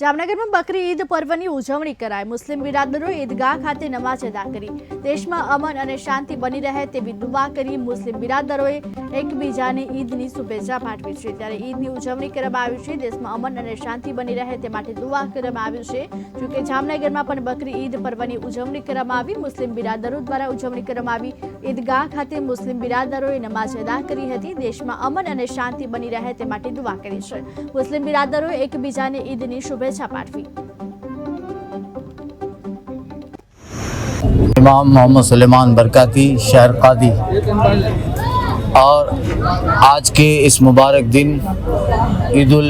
જામનગરમાં બકરી ઈદ પર્વની ઉજવણી કરાઈ. મુસ્લિમ બિરાદરો ઈદગાહ ખાતે નમાજ અદા કરી. દેશમાં અમન અને શાંતિ બની રહે તેવી દુઆ કરી મુસ્લિમ બિરાદરોએ એકબીજાને ઈદની શુભેચ્છા પાઠવી છે. ત્યારે ઈદની ઉજવણી કરવામાં આવી છે. દેશમાં અમન અને શાંતિ બની રહે તે માટે દુઆ કરવામાં આવી છે. જોકે જામનગરમાં પણ બકરી ઈદ પર્વની ઉજવણી કરવામાં આવી. મુસ્લિમ બિરાદરો દ્વારા ઉજવણી કરવામાં આવી. ઈદગાહ ખાતે મુસ્લિમ બિરાદરોએ નમાજ અદા કરી હતી. દેશમાં અમન અને શાંતિ બની રહે તે માટે દુઆ કરી છે. મુસ્લિમ બિરાદરોએ એકબીજાને ઈદની શુભેચ્છા પાઠવી इमाम मोहम्मद सुलेमान बरकाती शहर कादी और आज के इस मुबारक दिन ईद उल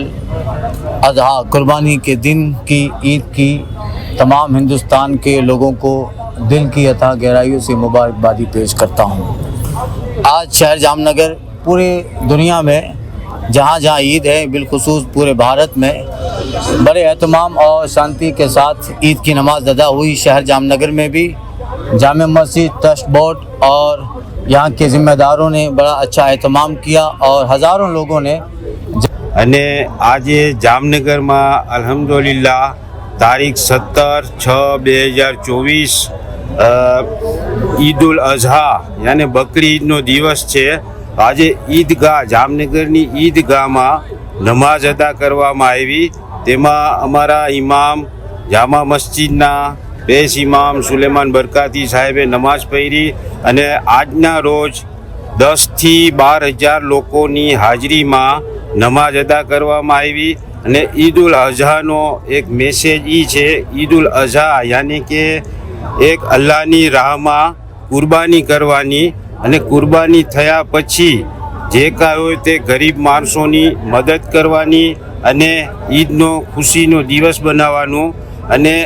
अजहा कुर्बानी के दिन की ईद की तमाम हिंदुस्तान के लोगों को दिल की अता गहराइयों से मुबारकबादी पेश करता हूँ आज शहर जामनगर पूरे दुनिया में जहाँ जहाँ ईद है बिलखसूस पूरे भारत में बड़े अहतमाम और शांति के साथ ईद की नमाज अदा हुई शहर जामनगर में भी जाम मस्जिद ट्रस्ट बोर्ड और यहाँ के ज़िम्मेदारों ने बड़ा अच्छा अहतमाम किया और हज़ारों लोगों ने અને આજે જામનગરમાં અલ્હમ્દુલિલ્લાહ તારીખ સત્તર છ બે હજાર ચોવીસ ઈદ ઉલ અઝહા યાને બકરી ઈદનો દિવસ છે આજે ઈદગાહ, જામનગરની ઈદગાહમાં નમાઝ અદા કરવામાં આવી. તેમાં અમારા ઇમામ જામા મસ્જિદના બેસ ઇમામ સુલેમાન બરકાતી સાહેબે નમાઝ પહેરી અને આજના રોજ દસથી બાર હજાર લોકોની હાજરીમાં નમાઝ અદા કરવામાં આવી. અને ઈદ ઉલ અઝહાનો એક મેસેજ એ છે ઈદ ઉલ અઝહા યાની કે એક અલ્લાહની રાહમાં કુરબાની કરવાની અને કુરબાની થયા પછી જે કાંઈ હોય તે ગરીબ માણસોની મદદ કરવાની અને ઈદનો ખુશીનો દિવસ બનાવવાનો અને